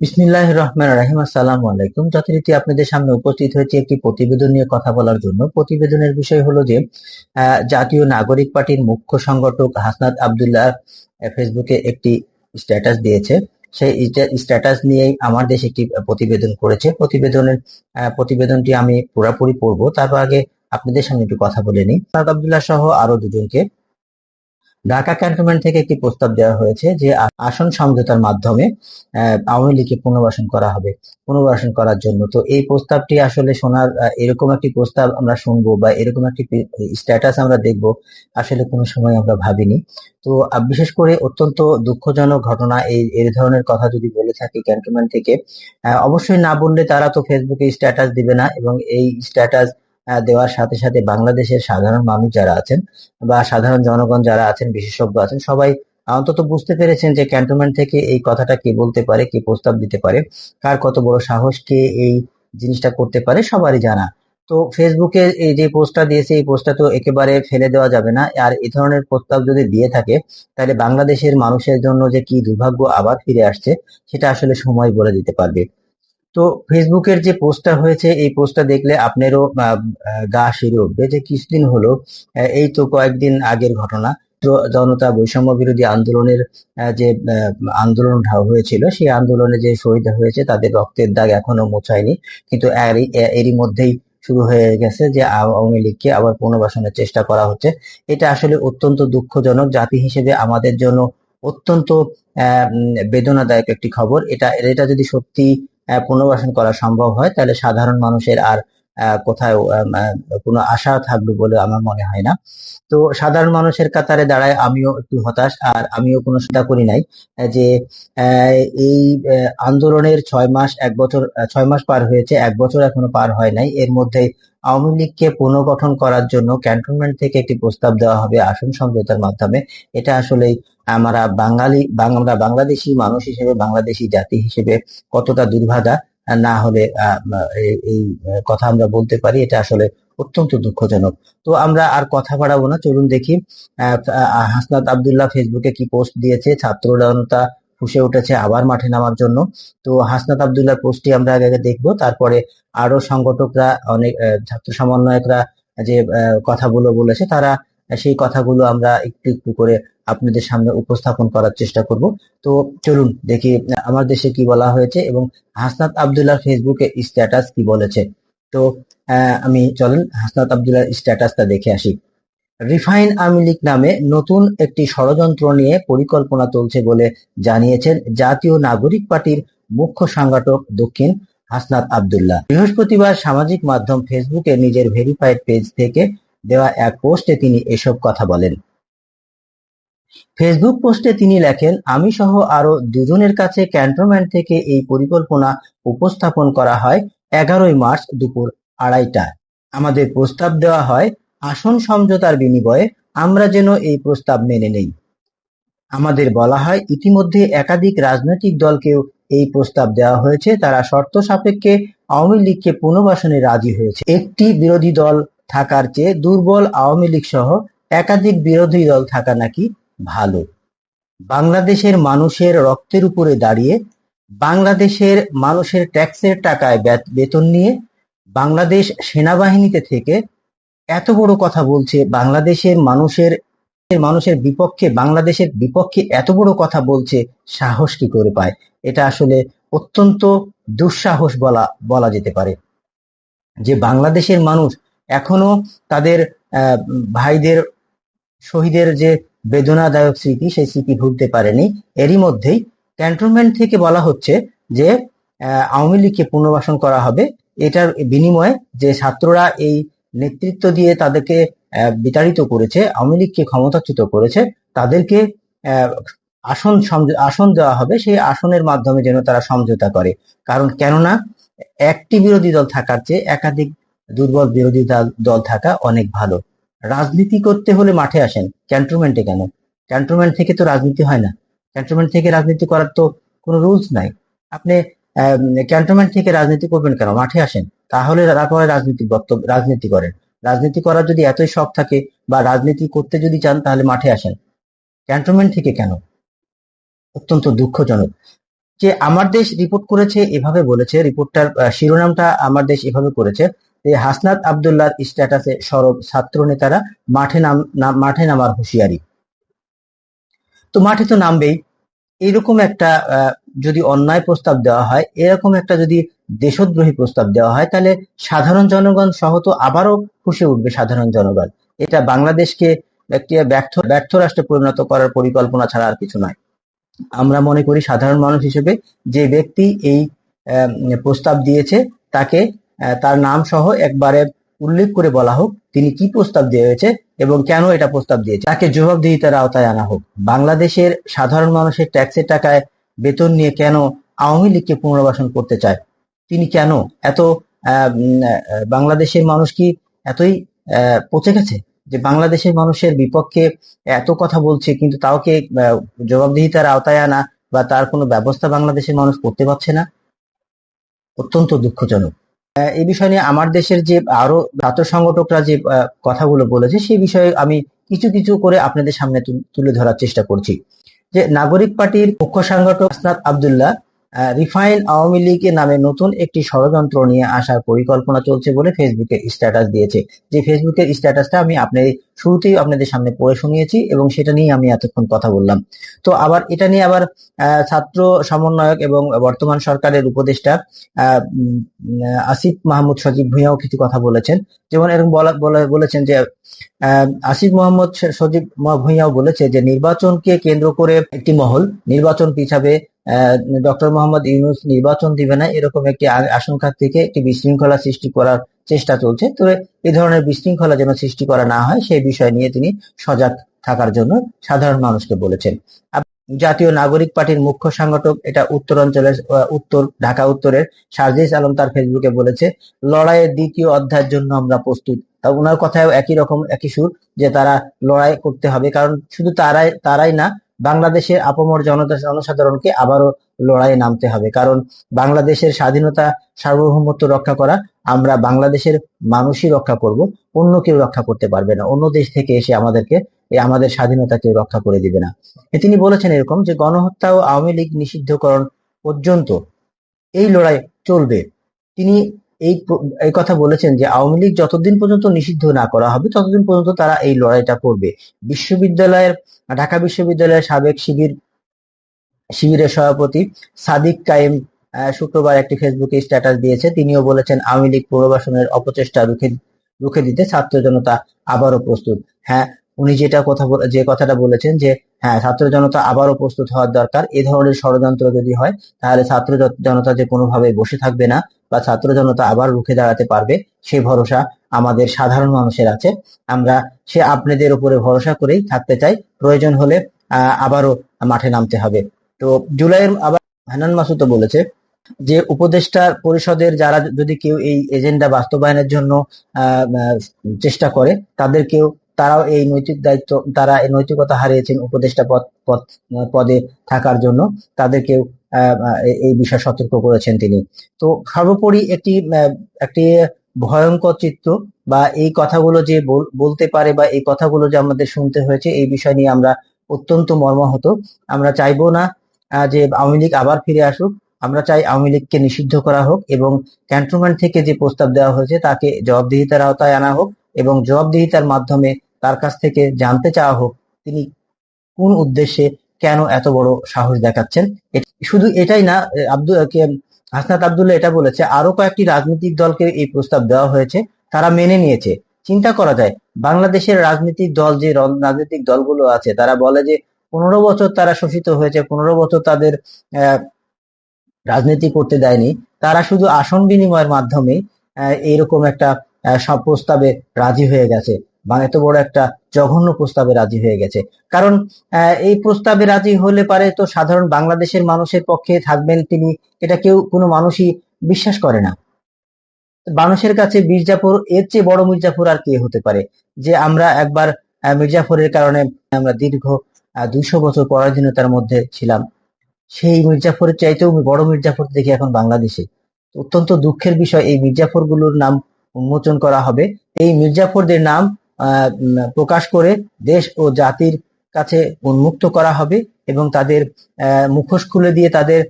বিসমিল্লাহ রহমান রাহিম। আসসালামু আলাইকুম। যথারীতি আপনাদের সামনে উপস্থিত হয়েছে একটি প্রতিবেদন নিয়ে কথা বলার জন্য। প্রতিবেদনের বিষয় হলো যে জাতীয় নাগরিক পার্টির মুখ্য সংগঠক হাসনাত আবদুল্লাহ ফেসবুকে একটি স্ট্যাটাস দিয়েছে। সেই স্ট্যাটাস নিয়েই আমার দেশ একটি প্রতিবেদন করেছে। প্রতিবেদনের প্রতিবেদনটি আমি পুরোপুরি পড়ব। তারপর আগে আপনাদের সামনে একটু কথা বলে নিই। হাসনাত আবদুল্লাহ সহ আরও দুজনকে ঢাকা ক্যান্টনমেন্ট থেকে একটি প্রস্তাব দেওয়া হয়েছে যে আসন সমঝোতার মাধ্যমে আওয়ামী লীগকে পুনর্বাসন করা হবে। পুনর্বাসন করার জন্য। তো এই প্রস্তাবটি আসলে শোনার এরকম একটি প্রস্তাব আমরা শুনব বা এরকম একটি স্ট্যাটাস আমরা দেখব, আসলে কোনো সময় আমরা ভাবিনি। তো বিশেষ করে অত্যন্ত দুঃখজনক ঘটনা এই এই ধরনের কথা যদি বলে থাকি ক্যান্টনমেন্ট থেকে অবশ্যই না বললে তারা তো ফেসবুকে স্ট্যাটাস দিবে না এবং এই স্ট্যাটাস দেওয়ার সাথে সাথে বাংলাদেশের সাধারণ মানুষ যারা আছেন বা সাধারণ জনগণ যারা আছেন, বিশেষজ্ঞ আছেন, সবাই অন্তত বুঝতে পেরেছেন যে ক্যান্টনমেন্ট থেকে এই কথাটা কে বলতে পারে, কে প্রস্তাব দিতে পারে, কার কত বড় সাহস কে এই জিনিসটা করতে পারে, সবারই জানা। তো ফেসবুকে এই যে পোস্টটা দিয়েছে, এই পোস্টটা তো একেবারে ফেলে দেওয়া যাবে না। আর এই ধরনের প্রস্তাব যদি দিয়ে থাকে, তাহলে বাংলাদেশের মানুষের জন্য যে কি দুর্ভাগ্য আবার ফিরে আসছে, সেটা আসলে সময় বলে দিতে পারবে। তো ফেসবুকের যে পোস্টটা হয়েছে, এই পোস্টটা দেখলে আপনারও গা শিরে উঠবে যে কিছুদিন হলো এই তো কয়েকদিন আগের ঘটনা। জনতা বৈষম্য বিরোধী আন্দোলনের যে আন্দোলন হয়েছিল, সেই আন্দোলনে যে শহীদ হয়েছে, তাদের রক্তের দাগ এখনও মোছায়নি। কিন্তু এরই মধ্যেই শুরু হয়ে গেছে যে আওয়ামী লীগকে আবার পুনর্বাসনের চেষ্টা করা হচ্ছে। এটা আসলে অত্যন্ত দুঃখজনক। জাতি হিসেবে আমাদের জন্য অত্যন্ত বেদনাদায়ক একটি খবর। এটা এটা যদি সত্যি পুনর্বাসন করা সম্ভব হয় তাহলে সাধারণ মানুষের আর কোথাও কোনো আশা থাকবে বলে আমার মনে হয় না। তো সাধারণ মানুষের কাতারে দাঁড়ায় আমিও একটু হতাশ, আর আমিও কোনো চিন্তা করি নাই যে এই আন্দোলনের ছয় মাস, এক বছর ছয় মাস পার হয়েছে, এক বছর এখনও পার হয় নাই। এর মধ্যে আওয়ামী লীগকে পুনর্গঠন করার জন্য ক্যান্টনমেন্ট থেকে একটি প্রস্তাব দেওয়া হবে আসন সমঝোতার মাধ্যমে। এটা আসলেই আমরা বাঙালি আমরা বাংলাদেশি মানুষ হিসেবে, বাংলাদেশি জাতি হিসেবে কতটা দুর্ভাগা না হলে এই কথা আমরা বলতে পারি, এটা আসলে অত্যন্ত দুঃখজনক। তো আমরা আর কথা বাড়াবো না, চলুন দেখি হাসনাত আব্দুল্লাহ ফেসবুকে কি পোস্ট দিয়েছে ছাত্র জনতা ফুসে উঠেছে আবার মাঠে নামার জন্য। তো হাসনাত আবদুল্লাহ পোস্টটি আমরা আগে আগে দেখব, তারপরে আরও সংগঠকরা, অনেক ছাত্র সমন্বয়করা যে কথাগুলো বলেছে, তারা সেই কথাগুলো আমরা একটু একটু করে আপনাদের সামনে উপস্থাপন করার চেষ্টা করব। তো চলুন দেখি, আমার দেশে কি বলা হয়েছে এবং হাসনাত আব্দুল্লাহ ফেসবুকে স্ট্যাটাস কি বলেছে। তো আমি, চলেন, হাসনাত আব্দুল্লাহ স্ট্যাটাসটা দেখে আসি। রিফাইন আওয়ামী লীগ নামে নতুন একটি ষড়যন্ত্র নিয়ে পরিকল্পনা চলছে বলে জানিয়েছেন জাতীয় নাগরিক পার্টির মুখ্য সংগঠক দক্ষিণ হাসনাত আব্দুল্লাহ। বৃহস্পতিবার সামাজিক মাধ্যম ফেসবুকে নিজের ভেরিফাইড পেজ থেকে দেওয়া এক পোস্টে তিনি এসব কথা বলেন। ফেসবুক পোস্টে তিনি লেখেন আমি সহ আরও দুজনের কাছে ক্যান্টনমেন্ট থেকে এই পরিকল্পনা উপস্থাপন করা হয় এগারোই মার্চ দুপুর আড়াইটায়। আমাদের প্রস্তাব দেওয়া হয়, আসন সমঝোতার বিনিময়ে আমরা যেন এই প্রস্তাব মেনে নেই। আমাদের বলা হয়, ইতিমধ্যে একাধিক রাজনৈতিক দলকেও এই প্রস্তাব দেওয়া হয়েছে, তারা শর্ত সাপেক্ষে আওয়ামী লীগকে পুনর্বাসনে রাজি হয়েছে। একটি বিরোধী দল থাকার চেয়ে দুর্বল আওয়ামী লীগ সহ একাধিক বিরোধী দল থাকা নাকি ভালো। বাংলাদেশের মানুষের রক্তের উপরে দাঁড়িয়ে, বাংলাদেশের মানুষের ট্যাক্সের টাকায় বেতন নিয়ে, বাংলাদেশ সেনাবাহিনীতে থেকে এত বড় কথা বলছে, বাংলাদেশের মানুষের মানুষের বিপক্ষে, বাংলাদেশের বিপক্ষে এত বড় কথা বলছে, সাহস কি করে পায়? এটা আসলে অত্যন্ত দুঃসাহস বলা বলা যেতে পারে। যে বাংলাদেশের মানুষ এখনও তাদের ভাইদের, শহীদের যে বেদনাদায়ক স্মৃতি, সেই স্মৃতি ভুলতে পারেনি। এরই মধ্যেই ক্যান্টনমেন্ট থেকে বলা হচ্ছে যে আওয়ামী লীগকে পুনর্বাসন করা হবে। এটার বিনিময়ে যে ছাত্ররা এই নেতৃত্ব দিয়ে তাদেরকে বিতাড়িত করেছে, আওয়ামী লীগকে ক্ষমতাচ্যুত করেছে, তাদেরকে আসন আসন দেওয়া হবে। সেই আসনের মাধ্যমে যেন তারা সমঝোতা করে। কারণ কেননা, একটি বিরোধী দল থাকার চেয়ে একাধিক দুর্বল বিরোধী দল- থাকা অনেক ভালো। রাজনীতি করতে হলে মাঠে আসেন। ক্যান্টনমেন্টে কেন? ক্যান্টনমেন্ট থেকে তো রাজনীতি হয় না। ক্যান্টনমেন্ট থেকে রাজনীতি করার তো কোনো রুলস নাই। আপনি ক্যান্টনমেন্ট থেকে রাজনীতি করবেন কেন? মাঠে আসেন। তাহলে তারপরে রাজনীতি বক্তব্য, রাজনীতি করেন। রাজনীতি করার যদি এতই শখ থাকে বা রাজনীতি করতে যদি চান, তাহলে মাঠে আসেন। ক্যান্টনমেন্ট থেকে কেন? অত্যন্ত দুঃখজনক। যে আমার দেশ রিপোর্ট করেছে, এভাবে বলেছে। রিপোর্টটার শিরোনামটা আমার দেশ এভাবে করেছে যে হাসনাত আবদুল্লাহর স্ট্যাটাসে সরব ছাত্র নেতারা মাঠে নাম মাঠে নামার হুঁশিয়ারি। তো মাঠে তো নামবেই। এইরকম একটা যদি অন্যায় প্রস্তাব দেওয়া হয়, এরকম একটা যদি দেশদ্রোহী প্রস্তাব দেওয়া হয়, তাহলে সাধারণ জনগণ সহ তো আবারও ফুসে উঠবে সাধারণ জনগণ। এটা বাংলাদেশকে একটি ব্যর্থ ব্যর্থ রাষ্ট্রে পরিণত করার পরিকল্পনা ছাড়া আর কিছু নয়। আমরা মনে করি সাধারণ মানুষ হিসেবে যে ব্যক্তি এই প্রস্তাব দিয়েছে, তাকে তার নাম সহ একবারে উল্লেখ করে বলা হোক, তিনি কি প্রস্তাব দিয়েছে এবং কেন এটা প্রস্তাব দিয়েছে? তাকে জবাবদিহিতার আওতায় আনা হোক। বাংলাদেশের সাধারণ মানুষের ট্যাক্সের টাকায় বেতন নিয়ে কেন আওয়ামী লীগকে পুনর্বাসন করতে চায়? তিনি কেন এত বাংলাদেশের মানুষ কি এতই পচে গেছে যে বাংলাদেশের মানুষের বিপক্ষে এত কথা বলছে কিন্তু তাওকে জবাবদিহিতার আওতায় আনা বা তার কোনো ব্যবস্থা বাংলাদেশের মানুষ করতে পারছে না? অত্যন্ত দুঃখজনক। এই বিষয় নিয়ে আমার দেশের যে আরও ছাত্র সংগঠকরা যে কথাগুলো বলেছে সেই বিষয়ে আমি কিছু কিছু করে আপনাদের সামনে তুল- ধরার চেষ্টা করছি। যে নাগরিক পার্টির মুখ্য সংগঠক আবদুল্লাহ আহ, রিফাইন আওয়ামী লীগের নামে নতুন একটি ষড়যন্ত্র নিয়ে আসার পরিকল্পনা চলছে বলে ফেসবুকের স্ট্যাটাস দিয়েছে। যে ফেসবুকের স্ট্যাটাসটা আমি আপনাদের শুরুতেই আপনাদের সামনে পড়ে শুনিয়েছি এবং সেটা নিয়ে আমি এতক্ষণ কথা বললাম। তো আবার এটা নিয়ে আবার ছাত্র সমন্বয়ক এবং বর্তমান সরকারের উপদেষ্টা আসিফ মাহমুদ সজীব ভুঁইয়াও কিছু কথা বলেছেন। যেমন এরকম বলা, বলা- বলেছেন যে আসিফ মোহাম্মদ সজীব ভুঁইয়াও বলেছে যে নির্বাচনকে কেন্দ্র করে একটি মহল, নির্বাচন পিছাবে ডক্টর মোহাম্মদ ইউনুস নির্বাচন দিবে না, এরকম একটি আশঙ্কা থেকে একটি বিশৃঙ্খলা সৃষ্টি করার চেষ্টা চলছে। তবে এই ধরনের বিশৃঙ্খলা যেন সৃষ্টি করা না হয়, সেই বিষয় নিয়ে তিনি সজাগ থাকার জন্য সাধারণ মানুষকে বলেছেন। জাতীয় নাগরিক পার্টির মুখ্য সংগঠক এটা উত্তরাঞ্চলের আহ, উত্তর ঢাকা উত্তরের সার্জিস আলম তার ফেসবুকে বলেছে লড়াইয়ের দ্বিতীয় অধ্যায়ের জন্য আমরা প্রস্তুত। তা ওনার কথাও একই রকম একই সুর যে তারা লড়াই করতে হবে কারণ শুধু তারাই তারাই না বাংলাদেশের আপমর জনতা জনসাধারণকে আবারও লড়াইয়ে নামতে হবে। কারণ বাংলাদেশের স্বাধীনতা সার্বভৌমত্ব রক্ষা করা আমরা বাংলাদেশের মানুষই রক্ষা করব অন্য কেউ রক্ষা করতে পারবে না। অন্য দেশ থেকে এসে আমাদেরকে আমাদের স্বাধীনতাকে রক্ষা করে দিবে না। তিনি বলেছেন এরকম যে, গণহত্যা ও আওয়ামী লীগ নিষিদ্ধকরণ পর্যন্ত এই লড়াই চলবে। তিনি এই এই কথা বলেছেন যে, আওয়ামী লীগ যতদিন পর্যন্ত নিষিদ্ধ না করা হবে, ততদিন পর্যন্ত তারা এই লড়াইটা করবে। বিশ্ববিদ্যালয়ের, ঢাকা বিশ্ববিদ্যালয়ের সাবেক শিবির, শিবিরের সভাপতি সাদিক কায়েম শুক্রবার একটি ফেসবুকে স্ট্যাটাস দিয়েছে। তিনিও বলেছেন, আওয়ামী লীগ পুনর্বাসনের অপচেষ্টা রুখে রুখে দিতে ছাত্র জনতা আবারও প্রস্তুত। হ্যাঁ উনি যেটা কথা যে কথাটা বলেছেন যে হ্যাঁ ছাত্র জনতা আবারও প্রস্তুত হওয়ার দরকার। এ ধরনের ষড়যন্ত্র যদি হয়, তাহলে ছাত্র জনতা যে কোনোভাবে বসে থাকবে না বা ছাত্র জনতা আবার রুখে দাঁড়াতে পারবে সেই ভরসা আমাদের সাধারণ মানুষের আছে। আমরা সে আপনাদের উপরে ভরসা করেই থাকতে চাই। প্রয়োজন হলে আবারও মাঠে নামতে হবে। তো জুলাইয়ের আবার হানান মাসুদও বলেছে যে, উপদেষ্টা পরিষদের যারা যদি কেউ এই এজেন্ডা বাস্তবায়নের জন্য চেষ্টা করে, তাদেরকেও তারাও এই নৈতিক দায়িত্ব, তারা এই নৈতিকতা হারিয়েছেন উপদেষ্টা পদ পদ থাকার জন্য। তাদেরকেও এই- বিষয়ে সতর্ক করেছেন তিনি। তো সর্বোপরি একটি একটি ভয়ঙ্কর চিত্র বা এই কথাগুলো যে বল- বলতে পারে বা এই কথাগুলো যে আমাদের শুনতে হয়েছে, এই বিষয় নিয়ে আমরা অত্যন্ত মর্মাহত। আমরা চাইব না যে আওয়ামী লীগ আবার ফিরে আসুক। আমরা চাই আওয়ামী লীগকে নিষিদ্ধ করা হোক এবং ক্যান্টনমেন্ট থেকে যে প্রস্তাব দেওয়া হয়েছে তাকে জবাবদিহিতার আওতায় আনা হোক এবং জবাবদিহিতার মাধ্যমে তার কাছ থেকে জানতে চাওয়া হোক, তিনি কোন উদ্দেশ্যে কেন এত বড় সাহস দেখাচ্ছেন? শুধু এটাই না আব্দুল হাসনাত আবদুল্লাহ এটা বলেছে, আরও কয়েকটি রাজনৈতিক দলকে এই প্রস্তাব দেওয়া হয়েছে, তারা মেনে নিয়েছে। চিন্তা করা যায়, বাংলাদেশের রাজনৈতিক দল যে রাজনৈতিক দলগুলো আছে, তারা বলে যে পনেরো বছর তারা শোষিত হয়েছে, পনেরো বছর তাদের রাজনীতি করতে দেয়নি। তারা শুধু আসন বিনিময়ের মাধ্যমে এইরকম একটা সব প্রস্তাবে রাজি হয়ে গেছে। বা এত বড় একটা জঘন্য প্রস্তাবে রাজি হয়ে গেছে। কারণ এই প্রস্তাবে রাজি হলে পারে তো সাধারণ বাংলাদেশের মানুষের পক্ষে থাকবেন তিনি এটা কেউ কোনো মানুষই বিশ্বাস করে না। মানুষের কাছে মির্জাপুর এর চেয়ে বড় মির্জাপুর আর কে হতে পারে? যে আমরা একবার আহ, মির্জাপুরের কারণে আমরা দীর্ঘ দুইশো বছর পরাধীনতার মধ্যে ছিলাম। সেই মির্জাফরের চাইতেও বড় মির্জাফর দেখি এখন বাংলাদেশে। অত্যন্ত দুঃখের বিষয় এই মির্জাফরগুলোর নাম উন্মোচন করা হবে। এই মির্জাফরদের নাম প্রকাশ করে দেশ ও জাতির কাছে উন্মুক্ত করা হবে এবং তাদের মুখোশ খুলে দিয়ে তাদের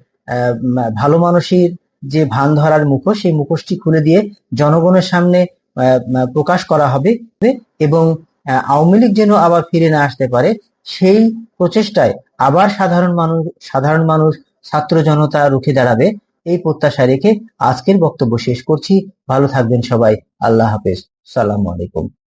ভালো মানুষের যে ভান ধরার মুখোশ, সেই মুখোশটি খুলে দিয়ে জনগণের সামনে প্রকাশ করা হবে এবং আওয়ামী লীগ যেন আবার ফিরে না আসতে পারে, সেই প্রচেষ্টায় আবার সাধারণ মানুষ সাধারণ মানুষ, ছাত্র জনতা রুখে দাঁড়াবে, এই প্রত্যাশা রেখে আজকের বক্তব্য শেষ করছি। ভালো থাকবেন সবাই। আল্লাহ হাফেজ। সালাম আলাইকুম।